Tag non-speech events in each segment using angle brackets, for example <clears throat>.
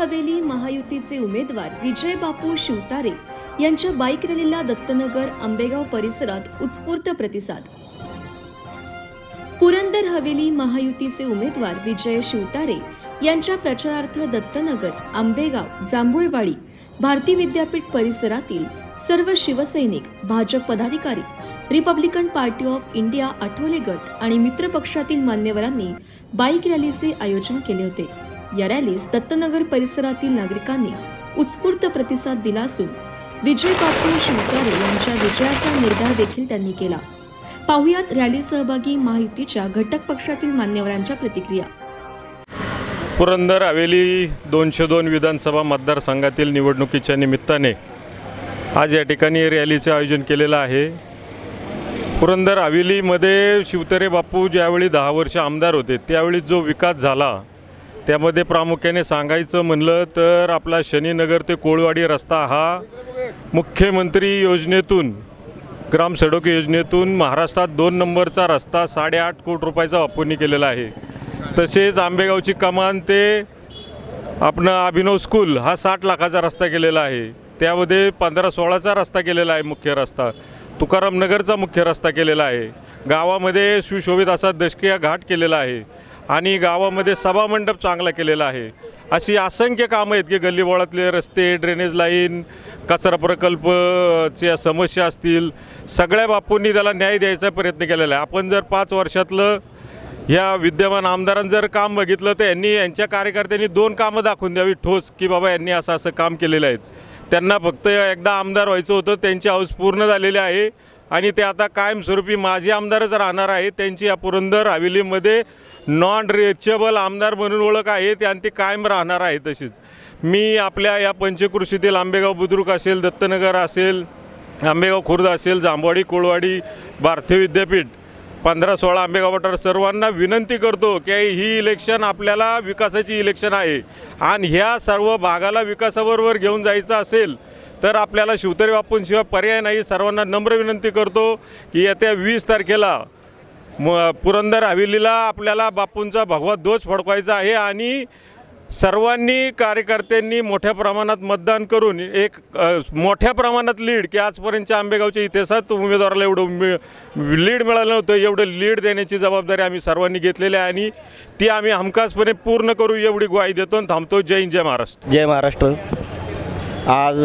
हवेली महायुतीचे उमेदवार विजय बापू शिवतारे यांच्या बाईक रॅलीला दत्तनगर आंबेगाव परिसरात उत्स्फूर्त प्रतिसाद. पुरंदर हवेली महायुतीचे उमेदवार विजय शिवतारे यांच्या प्रचारार्थ दत्तनगर आंबेगाव जांभूळवाडी भारती विद्यापीठ परिसरातील सर्व शिवसैनिक भाजप पदाधिकारी Republican party of India Athawale गट आणि मित्रपक्षातील मान्यवरांनी बाईक रॅलीचे आयोजन केले होते. या रॅलीस दत्तनगर परिसरातील नागरिकांनी उत्स्फूर्त प्रतिसाद दिला असून विजय बापू शिवकारे यांच्या विजयाचा निर्धार देखील त्यांनी केला. पाहुयात रॅली सहभागी महायुतीच्या घटक पक्षातील मान्यवरांच्या प्रतिक्रिया. पुरंदर हवेली दोनशे दोन विधानसभा मतदारसंघातील निवडणुकीच्या निमित्ताने आज या ठिकाणी रॅलीचे आयोजन केलेलं आहे. पुरंदर हवेलीमध्ये शिवतरे बापू ज्यावेळी दहा वर्ष आमदार होते त्यावेळी जो विकास झाला त्यामध्ये प्रामुख्याने सांगायचं म्हणलं तर आपला शनीनगर ते कोळवाडी रस्ता हा मुख्यमंत्री योजनेतून ग्राम सडक योजनेतून महाराष्ट्रात दोन नंबरचा रस्ता साडेआठ कोटी रुपयाचा वापरणी केलेला आहे. तसेच आंबेगावची कमान ते आपण अभिनव स्कूल हा साठ लाखाचा रस्ता केलेला आहे. त्यामध्ये पंधरा सोळाचा रस्ता केलेला आहे मुख्य रस्ता. तुकारामनगरचा मुख्य रस्ता केलेला आहे. गावामध्ये सुशोभित असा दशकीय घाट केलेला आहे. आणि गावामध्ये सभामंडप चांगला केलेला आहे. अशी असंख्य कामं आहेत की गल्लीबोळातले रस्ते ड्रेनेज लाईन कचरा प्रकल्पच्या समस्या असतील सगळ्या बापूंनी त्याला न्याय द्यायचा प्रयत्न केलेला आहे. आपण जर पाच वर्षातलं ह्या विद्यमान आमदारांनी जर काम बघितलं तर यांनी यांच्या कार्यकर्त्यांनी दोन कामं दाखवून द्यावी ठोस की बाबा यांनी असं असं काम केलेलं आहे. त्यांना फक्त एकदा आमदार व्हायचं होतं त्यांची हौस पूर्ण झालेली आहे. आणि ते आता कायमस्वरूपी माजी आमदारच राहणार आहेत. त्यांची या पुरंदर हवेलीमध्ये नॉन रिचेबल आमदार म्हणून ओळख आहे ते आणि ती कायम राहणार आहे तशीच. मी आपल्या या पंचकृषीतील आंबेगाव बुद्रुक असेल दत्तनगर असेल आंबेगाव खुर्द असेल जांभवाडी कोळवाडी भारतीय विद्यापीठ पंधरा सोळा आंबेगाव पठार सर्वांना विनंती करतो की ही इलेक्शन आपल्याला विकासाची इलेक्शन आहे. आणि ह्या सर्व भागाला विकासाबरोबर घेऊन जायचं असेल तर आपल्याला शिवतरी बापूंशिवाय पर्याय नाही. सर्वांना नम्र विनंती करतो की येत्या वीस तारखेला म पुरंदर हवेलीला आपल्याला बापूंचा भगवा ध्वज फडकवायचा आहे आणि सर्वांनी कार्यकर्त्यांनी मोठ्या प्रमाणात मतदान करून एक मोठ्या प्रमाणात लीड की आजपर्यंतच्या आंबेगावच्या इतिहासात उमेदवाराला एवढं मि लीड मिळालं नव्हतं एवढं लीड देण्याची जबाबदारी आम्ही सर्वांनी घेतलेली आहे आणि ती आम्ही हमखासपणे पूर्ण करू एवढी ग्वाही देतो आणि थांबतो. जय हिंद जय महाराष्ट्र. जय महाराष्ट्र. आज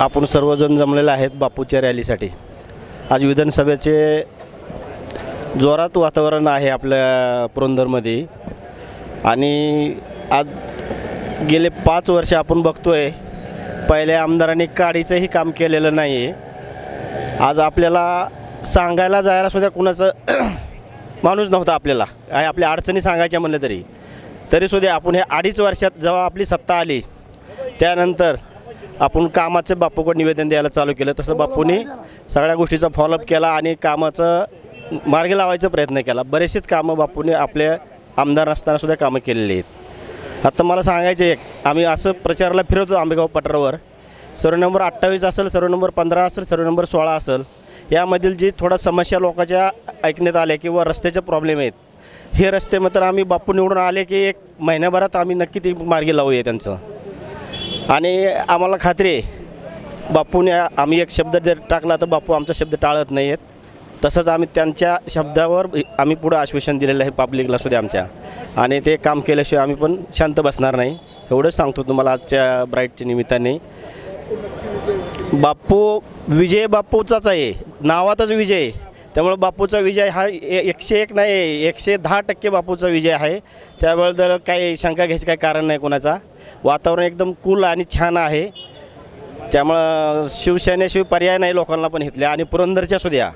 आपण सर्वजण जमलेले आहेत बापूच्या रॅलीसाठी. आज विधानसभेचे जोरात वातावरण आहे आपल्या पुरंदरमध्ये. आणि आज गेले पाच वर्ष आपण बघतोय पहिल्या आमदारांनी काडीचंही काम केलेलं नाही आहे आज आपल्याला सांगायला जायला सुद्धा कुणाचं <clears throat> माणूस नव्हता आपल्याला. काय आपल्या अडचणी सांगायच्या म्हणलं तरी. तरीसुद्धा आपण हे अडीच वर्षात जेव्हा आपली सत्ता आली त्यानंतर आपण कामाचं बापूकडे निवेदन द्यायला चालू केलं. तसं बापूंनी सगळ्या गोष्टीचा फॉलोअप केला आणि कामाचं मार्ग लावायचा प्रयत्न केला. बरेचसेच कामं बापूने आपल्या आमदार असतानासुद्धा कामं केलेली आहेत. आता मला सांगायचं एक आम्ही असं प्रचाराला फिरवतो आंबेगाव पठारावर. सर्व नंबर अठ्ठावीस असेल सर्व नंबर पंधरा असेल सर्व नंबर सोळा असेल यामधील जी थोडा समस्या लोकांच्या ऐकण्यात आल्या किंवा रस्त्याचे प्रॉब्लेम आहेत हे रस्ते मात्र आम्ही बापू निवडून आले की एक महिन्याभरात आम्ही नक्की ती मार्गी लावूया त्यांचं. आणि आम्हाला खात्री आहे बापूने आम्ही एक शब्द जर टाकला तर बापू आमचा शब्द टाळत नाही आहेत. तसंच आम्ही त्यांच्या शब्दावर आम्ही पुढं आश्वासन दिलेलं आहे पब्लिकला सुद्धा आमच्या. आणि ते काम केल्याशिवाय आम्ही पण शांत बसणार नाही. एवढंच सांगतो तुम्हाला आजच्या ब्राईटच्या निमित्ताने. बापू विजय बापूचाच आहे. नावातच विजय आहे. त्यामुळे बापूचा विजय हा ए- एकशे एक नाही एकशे दहा टक्के बापूचा विजय आहे. त्याबद्दल काही शंका घ्यायचं काही कारण नाही कोणाचा. वातावरण एकदम कूल आणि छान आहे. त्यामुळं शिवसेनेशिवाय पर्याय नाही लोकांना पण घेतल्या आणि पुरंदरच्या सुद्या.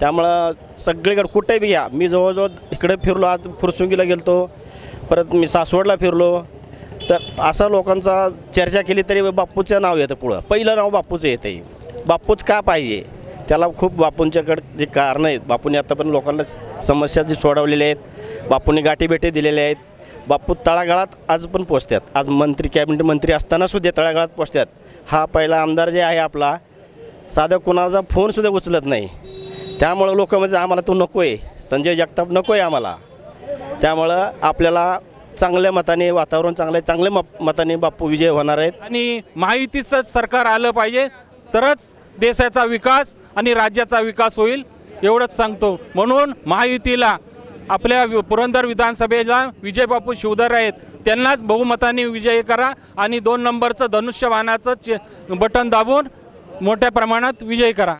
त्यामुळं सगळीकडे कुठे बी घ्या मी जवळजवळ इकडे फिरलो आज फुरसुंगीला गेलतो. परत मी सासवडला फिरलो. तर असं लोकांचा चर्चा केली तरी बापूचं नाव येतं पुढं. पहिलं नाव बापूचं येतं आहे बापूच का पाहिजे? त्याला खूप बापूंच्याकडे जे कारणं आहेत बापूंनी आतापर्यंत लोकांना समस्या जी सोडवलेल्या आहेत बापूंनी गाठीभेटी दिलेल्या आहेत. बापू तळागाळात आज पण पोचतात. आज मंत्री कॅबिनेट मंत्री असताना सुद्धा तळागाळात पोचतात. हा पहिला आमदार जे आहे आपला साधा कोणाचा फोनसुद्धा उचलत नाही. त्यामुळं लोक म्हणजे आम्हाला तो नको आहे संजय जगताप नको आहे आम्हाला. त्यामुळं आपल्याला चांगल्या मताने वातावरण चांगलं आहे. चांगल्या मताने बापू विजय होणार आहेत. आणि महायुतीचंच सरकार आलं पाहिजे. तरच देशाचा विकास आणि राज्याचा विकास होईल एवढंच सांगतो. म्हणून महायुतीला आपल्या पुरंदर विधानसभेला विजयबापू शिवधर आहेत. त्यांनाच बहुमताने विजयी करा आणि दोन नंबरचं धनुष्यवानाचं चे बटन दाबून मोठ्या प्रमाणात विजयी करा.